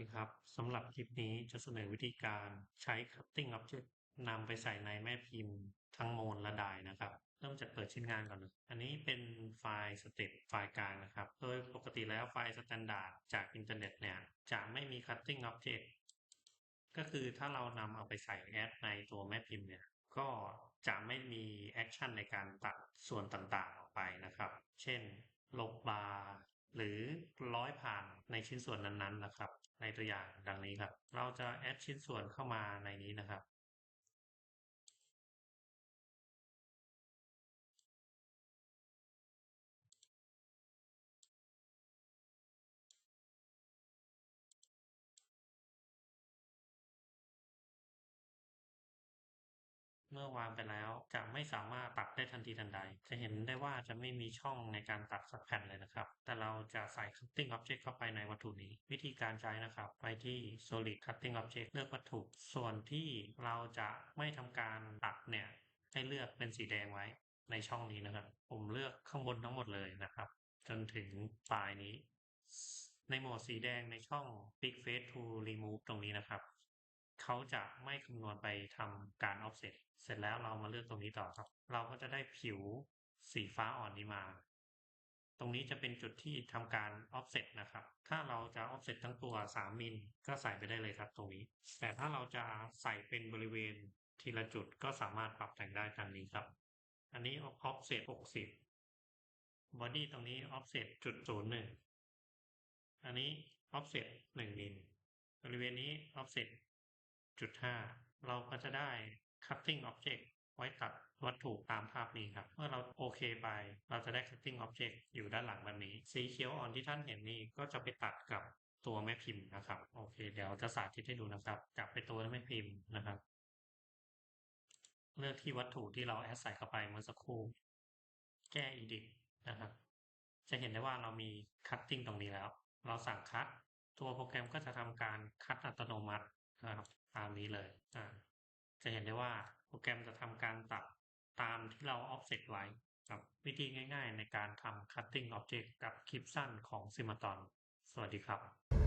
ดีครับ สำหรับคลิปนี้จะเสนอวิธีการใช้ Cutting Object นำไปใส่ในแม่พิมพ์ทั้งโมนและดายนะครับ เริ่มจากเปิดชิ้นงานก่อนเลยอันนี้เป็นไฟล์สเต็ปไฟล์กลางนะครับ โดยปกติแล้วไฟล์สแตนดาร์ดจากอินเทอร์เน็ตเนี่ยจะไม่มี Cutting Object ก็คือถ้าเรานำเอาไปใส่แอดในตัวแม่พิมพ์เนี่ยก็จะไม่มีแอคชั่นในการตัดส่วนต่างๆออกไปนะครับ เช่น ลบบาร์ หรือร้อยผ่านในชิ้นส่วนนั้นๆนะครับ ในตัวอย่างดังนี้ครับ เราจะแอดชิ้นส่วนเข้ามาในนี้นะครับ เมื่อวางไปแล้วจะไม่สามารถตัดได้ทันทีทันใด จะเห็นได้ว่าจะไม่มีช่องในการตัดสักแผ่นเลยนะครับ แต่เราจะใส่ cutting object เข้าไปในวัตถุนี้ วิธีการใช้นะครับ ไปที่ solid cutting object เลือกวัตถุ ส่วนที่เราจะไม่ทำการตัดเนี่ย ให้เลือกเป็นสีแดงไว้ในช่องนี้นะครับ ผมเลือกข้างบนทั้งหมดเลยนะครับ จนถึงปลายนี้ ในโหมดสีแดงในช่อง Big Face to Remove ตรงนี้นะครับ เขาจะไม่คำนวณไปทำการ offset เสร็จแล้วเรามาเลือกตรงนี้ต่อครับ เราก็จะได้ผิวสีฟ้าอ่อนนี้มา ตรงนี้จะเป็นจุดที่ทำการ offset นะครับ ถ้าเราจะ offset ทั้งตัว 3 มิลก็ใส่ไปได้เลยครับตรงนี้ แต่ถ้าเราจะใส่เป็นบริเวณทีละจุดก็สามารถปรับแต่งได้ตามนี้ครับ อันนี้ offset 60 body ตรงนี้ offset จุดศูนย์หนึ่งอันนี้ offset 1มิลบริเวณนี้ offset จุดห้าเราก็จะได้ cutting object ไว้ตัดวัตถุตามภาพนี้ครับ เมื่อเราโอเคไป เราจะได้ cutting object อยู่ด้านหลังแบบนี้ สีเขียวอ่อนที่ท่านเห็นนี่ก็จะไปตัดกับตัวแม่พิมพ์นะครับ โอเค เดี๋ยวจะสาธิตให้ดูนะครับจับไปตัวแม่พิมพ์นะครับ เลือกที่วัตถุที่เราแอดใส่เข้าไปเมื่อสักครู่ แก้ edit นะครับ จะเห็นได้ว่าเรามี cutting ตรงนี้แล้ว เราสั่งคัดตัวโปรแกรมก็จะทำการคัดอัตโนมัติ นะครับ ตามนี้เลยอ่าจะเห็นได้ว่าโปรแกรมจะทำการตัดตามที่เรา offset ไว้กับวิธีง่ายๆในการทำ cutting object กับคลิปสั้นของ Simaton สวัสดีครับ